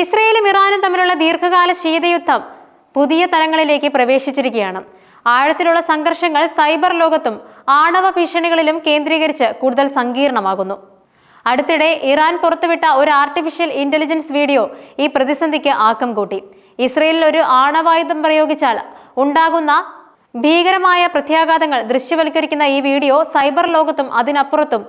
ഇസ്രയേലും ഇറാനും തമ്മിലുള്ള ദീർഘകാല ശീതയുദ്ധം പുതിയ തലങ്ങളിലേക്ക് പ്രവേശിച്ചിരിക്കുകയാണ്. ആഴത്തിലുള്ള സംഘർഷങ്ങൾ സൈബർ ലോകത്തും ആണവ ഭീഷണികളിലും കേന്ദ്രീകരിച്ച് കൂടുതൽ സങ്കീർണമാകുന്നു. അടുത്തിടെ ഇറാൻ പുറത്തുവിട്ട ഒരു ആർട്ടിഫിഷ്യൽ ഇന്റലിജൻസ് വീഡിയോ ഈ പ്രതിസന്ധിക്ക് ആക്കം കൂട്ടി. ഇസ്രയേലിൽ ഒരു ആണവായുധം പ്രയോഗിച്ചാൽ ഉണ്ടാകുന്ന ഭീകരമായ പ്രത്യാഘാതങ്ങൾ ദൃശ്യവൽക്കരിക്കുന്ന ഈ വീഡിയോ സൈബർ ലോകത്തും അതിനപ്പുറത്തും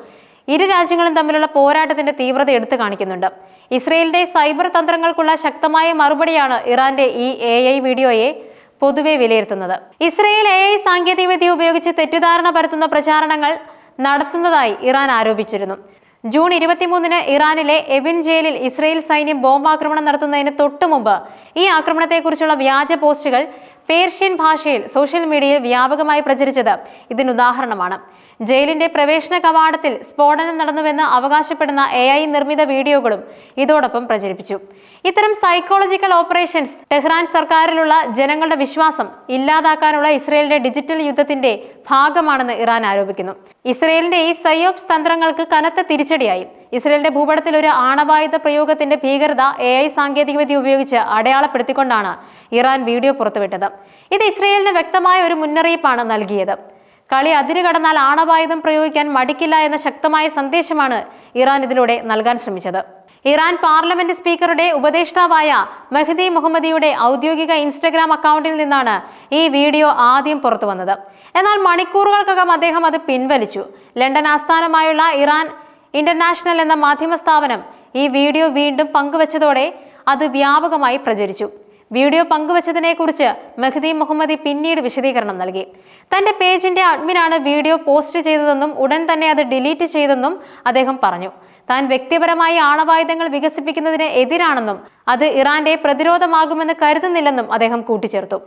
ഇരു രാജ്യങ്ങളും തമ്മിലുള്ള പോരാട്ടത്തിന്റെ തീവ്രത എടുത്തു കാണിക്കുന്നുണ്ട്. ഇസ്രയേലിന്റെ സൈബർ തന്ത്രങ്ങൾക്കുള്ള ശക്തമായ മറുപടിയാണ് ഇറാന്റെ ഈ എ ഐ വീഡിയോയെ പൊതുവെ വിലയിരുത്തുന്നത്. ഇസ്രയേൽ എ ഐ സാങ്കേതികവിദ്യ ഉപയോഗിച്ച് തെറ്റിദ്ധാരണ പരത്തുന്ന പ്രചാരണങ്ങൾ നടത്തുന്നതായി ഇറാൻ ആരോപിച്ചിരുന്നു. ജൂൺ ഇരുപത്തിമൂന്നിന് ഇറാനിലെ എവിൻ ജയിലിൽ ഇസ്രയേൽ സൈന്യം ബോംബ് ആക്രമണം നടത്തുന്നതിന് തൊട്ടുമുമ്പ് ഈ ആക്രമണത്തെക്കുറിച്ചുള്ള വ്യാജ പോസ്റ്റുകൾ പേർഷ്യൻ ഭാഷയിൽ സോഷ്യൽ മീഡിയയിൽ വ്യാപകമായി പ്രചരിച്ചത് ഇതിനുദാഹരണമാണ് ജയിലിന്റെ പ്രവേശന കവാടത്തിൽ സ്ഫോടനം നടന്നുവെന്ന് അവകാശപ്പെടുന്ന എ ഐ നിർമ്മിത വീഡിയോകളും ഇതോടൊപ്പം പ്രചരിപ്പിച്ചു. ഇത്തരം സൈക്കോളജിക്കൽ ഓപ്പറേഷൻസ് ടെഹ്റാൻ സർക്കാരിലുള്ള ജനങ്ങളുടെ വിശ്വാസം ഇല്ലാതാക്കാനുള്ള ഇസ്രയേലിന്റെ ഡിജിറ്റൽ യുദ്ധത്തിന്റെ ഭാഗമാണെന്ന് ഇറാൻ ആരോപിക്കുന്നു. ഇസ്രയേലിന്റെ ഈ സയോപ്സ് തന്ത്രങ്ങൾക്ക് കനത്ത തിരിച്ചടിയായി. ഇസ്രയേലിന്റെ ഭൂപടത്തിൽ ഒരു ആണവായുധ പ്രയോഗത്തിന്റെ ഭീകരത എ ഐ സാങ്കേതികവിദ്യ ഉപയോഗിച്ച് അടയാളപ്പെടുത്തിക്കൊണ്ടാണ് ഇറാൻ വീഡിയോ പുറത്തുവിട്ടത്. ഇത് ഇസ്രയേലിന് വ്യക്തമായ ഒരു മുന്നറിയിപ്പാണ് നൽകിയത്. കളി അതിരുകടന്നാൽ ആണവായുധം പ്രയോഗിക്കാൻ മടിക്കില്ല എന്ന ശക്തമായ സന്ദേശമാണ് ഇറാൻ ഇതിലൂടെ നൽകാൻ ശ്രമിച്ചത്. ഇറാൻ പാർലമെന്റ് സ്പീക്കറുടെ ഉപദേഷ്ടാവായ മെഹ്ദി മുഹമ്മദിയുടെ ഔദ്യോഗിക ഇൻസ്റ്റഗ്രാം അക്കൗണ്ടിൽ നിന്നാണ് ഈ വീഡിയോ ആദ്യം പുറത്തു വന്നത്. എന്നാൽ മണിക്കൂറുകൾക്കകം അദ്ദേഹം അത് പിൻവലിച്ചു. ലണ്ടൻ ആസ്ഥാനമായുള്ള ഇറാൻ ഇന്റർനാഷണൽ എന്ന മാധ്യമ സ്ഥാപനം ഈ വീഡിയോ വീണ്ടും പങ്കുവച്ചതോടെ അത് വ്യാപകമായി പ്രചരിച്ചു. വീഡിയോ പങ്കുവച്ചതിനെ കുറിച്ച് മെഹ്ദി മുഹമ്മദി പിന്നീട് വിശദീകരണം നൽകി. തന്റെ പേജിന്റെ അഡ്മിനാണ് വീഡിയോ പോസ്റ്റ് ചെയ്തതെന്നും ഉടൻ തന്നെ അത് ഡിലീറ്റ് ചെയ്തെന്നും അദ്ദേഹം പറഞ്ഞു. താൻ വ്യക്തിപരമായി ആണവായുധങ്ങൾ വികസിപ്പിക്കുന്നതിന് എതിരാണെന്നും അത് ഇറാന്റെ പ്രതിരോധമാകുമെന്ന് കരുതുന്നില്ലെന്നും അദ്ദേഹം കൂട്ടിച്ചേർത്തു.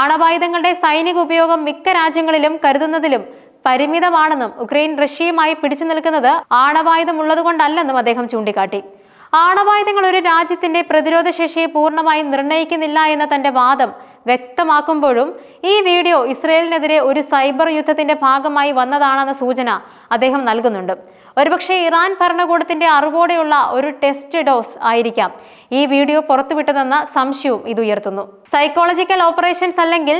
ആണവായുധങ്ങളുടെ സൈനിക ഉപയോഗം മിക്ക രാജ്യങ്ങളിലും കരുതുന്നതിലും പരിമിതമാണെന്നും ഉക്രൈൻ റഷ്യയുമായി പിടിച്ചു നിൽക്കുന്നത് ആണവായുധം ഉള്ളതുകൊണ്ടല്ലെന്നും അദ്ദേഹം ചൂണ്ടിക്കാട്ടി. ആണവായുധങ്ങൾ ഒരു രാജ്യത്തിന്റെ പ്രതിരോധ ശേഷിയെ പൂർണമായും നിർണയിക്കുന്നില്ല എന്ന തന്റെ വാദം വ്യക്തമാക്കുമ്പോഴും ഈ വീഡിയോ ഇസ്രയേലിനെതിരെ ഒരു സൈബർ യുദ്ധത്തിന്റെ ഭാഗമായി വന്നതാണെന്ന സൂചന അദ്ദേഹം നൽകുന്നുണ്ട്. ഒരുപക്ഷെ ഇറാൻ ഭരണകൂടത്തിന്റെ അറിവോടെയുള്ള ഒരു ടെസ്റ്റ് ഡോസ് ആയിരിക്കാം ഈ വീഡിയോ പുറത്തുവിട്ടതെന്ന സംശയവും ഇത് ഉയർത്തുന്നു. സൈക്കോളജിക്കൽ ഓപ്പറേഷൻസ് അല്ലെങ്കിൽ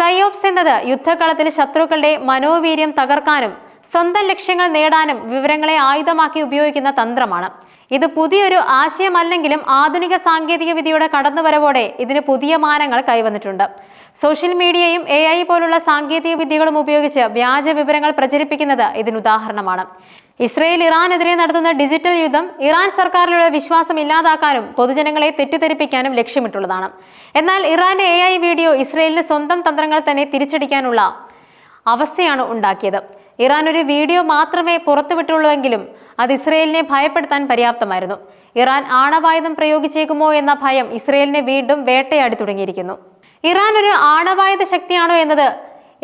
സയോപ്സ് എന്നത് യുദ്ധകളത്തിൽ ശത്രുക്കളുടെ മനോവീര്യം തകർക്കാനും സ്വന്തം ലക്ഷ്യങ്ങൾ നേടാനും വിവരങ്ങളെ ആയുധമാക്കി ഉപയോഗിക്കുന്ന തന്ത്രമാണ്. ഇത് പുതിയൊരു ആശയമല്ലെങ്കിലും ആധുനിക സാങ്കേതിക വിദ്യയുടെ കടന്നുവരവോടെ ഇതിന് പുതിയ മാനങ്ങൾ കൈവന്നിട്ടുണ്ട്. സോഷ്യൽ മീഡിയയും എ ഐ പോലുള്ള സാങ്കേതിക വിദ്യകളും ഉപയോഗിച്ച് വ്യാജ വിവരങ്ങൾ പ്രചരിപ്പിക്കുന്നത് ഇതിനുദാഹരണമാണ് ഇസ്രയേൽ ഇറാനെതിരെ നടത്തുന്ന ഡിജിറ്റൽ യുദ്ധം ഇറാൻ സർക്കാരിലുള്ള വിശ്വാസം ഇല്ലാതാക്കാനും പൊതുജനങ്ങളെ തെറ്റിദ്ധരിപ്പിക്കാനും ലക്ഷ്യമിട്ടുള്ളതാണ്. എന്നാൽ ഇറാന്റെ എ ഐ വീഡിയോ ഇസ്രയേലിന് സ്വന്തം തന്ത്രങ്ങൾ തന്നെ തിരിച്ചടിക്കാനുള്ള അവസ്ഥയാണ് ഉണ്ടാക്കിയത്. ഇറാൻ ഒരു വീഡിയോ മാത്രമേ പുറത്തുവിട്ടുള്ളൂവെങ്കിലും അത് ഇസ്രയേലിനെ ഭയപ്പെടുത്താൻ പര്യാപ്തമായിരുന്നു. ഇറാൻ ആണവായുധം പ്രയോഗിച്ചേക്കുമോ എന്ന ഭയം ഇസ്രയേലിനെ വീണ്ടും വേട്ടയാടി തുടങ്ങിയിരിക്കുന്നു. ഇറാൻ ഒരു ആണവായുധ ശക്തിയാണോ എന്നത്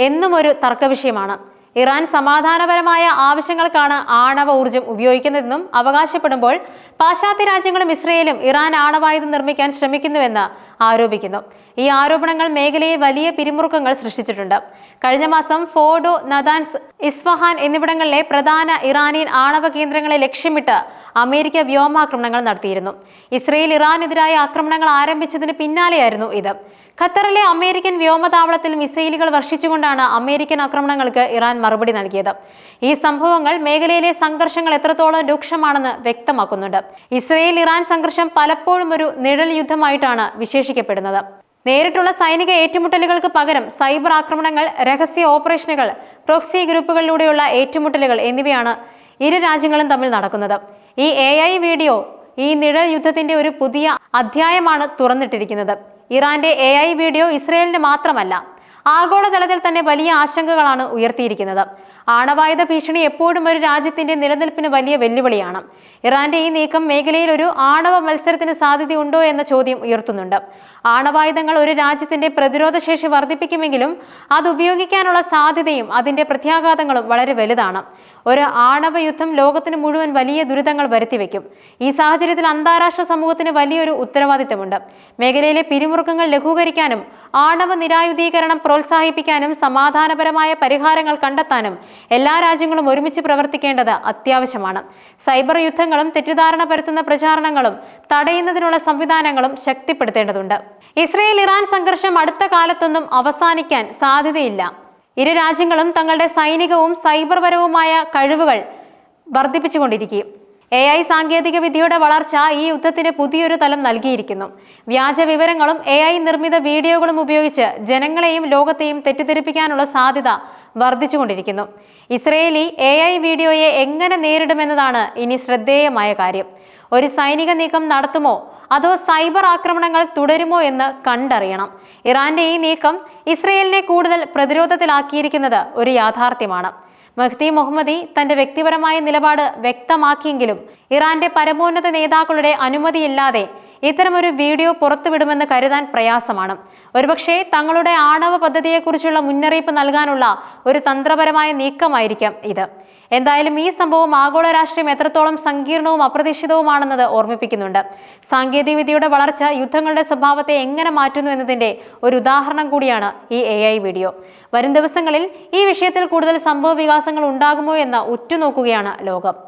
എന്നും ഒരു തർക്കവിഷയമാണ്. ഇറാൻ സമാധാനപരമായ ആവശ്യങ്ങൾക്കാണ് ആണവ ഊർജം ഉപയോഗിക്കുന്നതെന്നും അവകാശപ്പെടുമ്പോൾ പാശ്ചാത്യ രാജ്യങ്ങളും ഇസ്രയേലും ഇറാൻ ആണവായുധം നിർമ്മിക്കാൻ ശ്രമിക്കുന്നുവെന്ന് ആരോപിക്കുന്നു. ഈ ആരോപണങ്ങൾ മേഖലയെ വലിയ പിരിമുറുക്കങ്ങൾ സൃഷ്ടിച്ചിട്ടുണ്ട്. കഴിഞ്ഞ മാസം ഫോഡോ നദാൻസ് ഇസ്ഫഹാൻ എന്നിവിടങ്ങളിലെ പ്രധാന ഇറാനിയൻ ആണവ കേന്ദ്രങ്ങളെ ലക്ഷ്യമിട്ട് അമേരിക്ക വ്യോമാക്രമണങ്ങൾ നടത്തിയിരുന്നു. ഇസ്രയേൽ ഇറാനെതിരായ ആക്രമണങ്ങൾ ആരംഭിച്ചതിന് പിന്നാലെയായിരുന്നു ഇത്. ഖത്തറിലെ അമേരിക്കൻ വ്യോമതാവളത്തിൽ മിസൈലുകൾ വർഷിച്ചുകൊണ്ടാണ് അമേരിക്കൻ ആക്രമണങ്ങൾക്ക് ഇറാൻ മറുപടി നൽകിയത്. ഈ സംഭവങ്ങൾ മേഖലയിലെ സംഘർഷങ്ങൾ എത്രത്തോളം രൂക്ഷമാണെന്ന് വ്യക്തമാക്കുന്നുണ്ട്. ഇസ്രയേൽ ഇറാൻ സംഘർഷം പലപ്പോഴും ഒരു നിഴൽ യുദ്ധമായിട്ടാണ് വിശേഷിക്കപ്പെടുന്നത്. നേരിട്ടുള്ള സൈനിക ഏറ്റുമുട്ടലുകൾക്ക് പകരം സൈബർ ആക്രമണങ്ങൾ രഹസ്യ ഓപ്പറേഷനുകൾ പ്രോക്സി ഗ്രൂപ്പുകളിലൂടെയുള്ള ഏറ്റുമുട്ടലുകൾ എന്നിവയാണ് ഇരു രാജ്യങ്ങളും തമ്മിൽ നടക്കുന്നത്. ഈ എ വീഡിയോ ഈ നിഴൽ യുദ്ധത്തിന്റെ ഒരു പുതിയ അധ്യായമാണ് തുറന്നിട്ടിരിക്കുന്നത്. ഇറാന്റെ എ ഐ വീഡിയോ ഇസ്രയേലിന് മാത്രമല്ല ആഗോളതലത്തിൽ തന്നെ വലിയ ആശങ്കകളാണ് ഉയർത്തിയിരിക്കുന്നത്. ആണവായുധ ഭീഷണി എപ്പോഴും ഒരു രാജ്യത്തിന്റെ നിലനിൽപ്പിന് വലിയ വെല്ലുവിളിയാണ്. ഇറാന്റെ ഈ നീക്കം മേഖലയിൽ ഒരു ആണവ മത്സരത്തിന് സാധ്യതയുണ്ടോ എന്ന ചോദ്യം ഉയർത്തുന്നുണ്ട്. ആണവായുധങ്ങൾ ഒരു രാജ്യത്തിന്റെ പ്രതിരോധ ശേഷി വർദ്ധിപ്പിക്കുമെങ്കിലും അത് ഉപയോഗിക്കാനുള്ള സാധ്യതയും അതിന്റെ പ്രത്യാഘാതങ്ങളും വളരെ വലുതാണ്. ഒരു ആണവ യുദ്ധം ലോകത്തിന് മുഴുവൻ വലിയ ദുരിതങ്ങൾ വരുത്തിവെക്കും. ഈ സാഹചര്യത്തിൽ അന്താരാഷ്ട്ര സമൂഹത്തിന് വലിയൊരു ഉത്തരവാദിത്തമുണ്ട്. മേഖലയിലെ പിരിമുറുക്കങ്ങൾ ലഘൂകരിക്കാനും ആണവ നിരായുധീകരണം പ്രോത്സാഹിപ്പിക്കാനും സമാധാനപരമായ പരിഹാരങ്ങൾ കണ്ടെത്താനും എല്ലാ രാജ്യങ്ങളും ഒരുമിച്ച് പ്രവർത്തിക്കേണ്ടത് അത്യാവശ്യമാണ്. സൈബർ യുദ്ധങ്ങളും തെറ്റിദ്ധാരണ പരത്തുന്ന പ്രചാരണങ്ങളും തടയുന്നതിനുള്ള സംവിധാനങ്ങളും ശക്തിപ്പെടുത്തേണ്ടതുണ്ട്. ഇസ്രയേൽ ഇറാൻ സംഘർഷം അടുത്ത കാലത്തൊന്നും അവസാനിക്കാൻ സാധ്യതയില്ല. ഇരു രാജ്യങ്ങളും തങ്ങളുടെ സൈനികവും സൈബർപരവുമായ കഴിവുകൾ വർദ്ധിപ്പിച്ചുകൊണ്ടിരിക്കും എ ഐ സാങ്കേതിക വിദ്യയുടെ വളർച്ച ഈ യുദ്ധത്തിന് പുതിയൊരു തലം നൽകിയിരിക്കുന്നു. വ്യാജ വിവരങ്ങളും എ ഐ നിർമ്മിത വീഡിയോകളും ഉപയോഗിച്ച് ജനങ്ങളെയും ലോകത്തെയും തെറ്റിദ്ധരിപ്പിക്കാനുള്ള സാധ്യത വർദ്ധിച്ചുകൊണ്ടിരിക്കുന്നു. ഇസ്രയേലി എ ഐ വീഡിയോയെ എങ്ങനെ നേരിടുമെന്നതാണ് ഇനി ശ്രദ്ധേയമായ കാര്യം. ഒരു സൈനിക നീക്കം നടത്തുമോ? അതോ സൈബർ ആക്രമണങ്ങൾ തുടരുമോ എന്ന് കണ്ടറിയണം. ഇറാന്റെ ഈ നീക്കം ഇസ്രയേലിനെ കൂടുതൽ പ്രതിരോധത്തിലാക്കിയിരിക്കുന്നത് ഒരു യാഥാർത്ഥ്യമാണ്. മഹ്ദി മുഹമ്മദി തന്റെ വ്യക്തിപരമായ നിലപാട് വ്യക്തമാക്കിയെങ്കിലും ഇറാന്റെ പരമോന്നത നേതാക്കളുടെ അനുമതിയില്ലാതെ ഇത്തരമൊരു വീഡിയോ പുറത്തുവിടുമെന്ന് കരുതാൻ പ്രയാസമാണ്. ഒരുപക്ഷെ തങ്ങളുടെ ആണവ പദ്ധതിയെക്കുറിച്ചുള്ള മുന്നറിയിപ്പ് നൽകാനുള്ള ഒരു തന്ത്രപരമായ നീക്കമായിരിക്കാം ഇത്. എന്തായാലും ഈ സംഭവം ആഗോള രാഷ്ട്രീയം എത്രത്തോളം സങ്കീർണവും അപ്രതീക്ഷിതവുമാണെന്നത് ഓർമ്മിപ്പിക്കുന്നുണ്ട്. സാങ്കേതികവിദ്യയുടെ വളർച്ച യുദ്ധങ്ങളുടെ സ്വഭാവത്തെ എങ്ങനെ മാറ്റുന്നു എന്നതിന്റെ ഒരു ഉദാഹരണം കൂടിയാണ് ഈ എ വീഡിയോ. വരും ദിവസങ്ങളിൽ ഈ വിഷയത്തിൽ കൂടുതൽ സംഭവ വികാസങ്ങൾ ഉണ്ടാകുമോ എന്ന് ഉറ്റുനോക്കുകയാണ് ലോകം.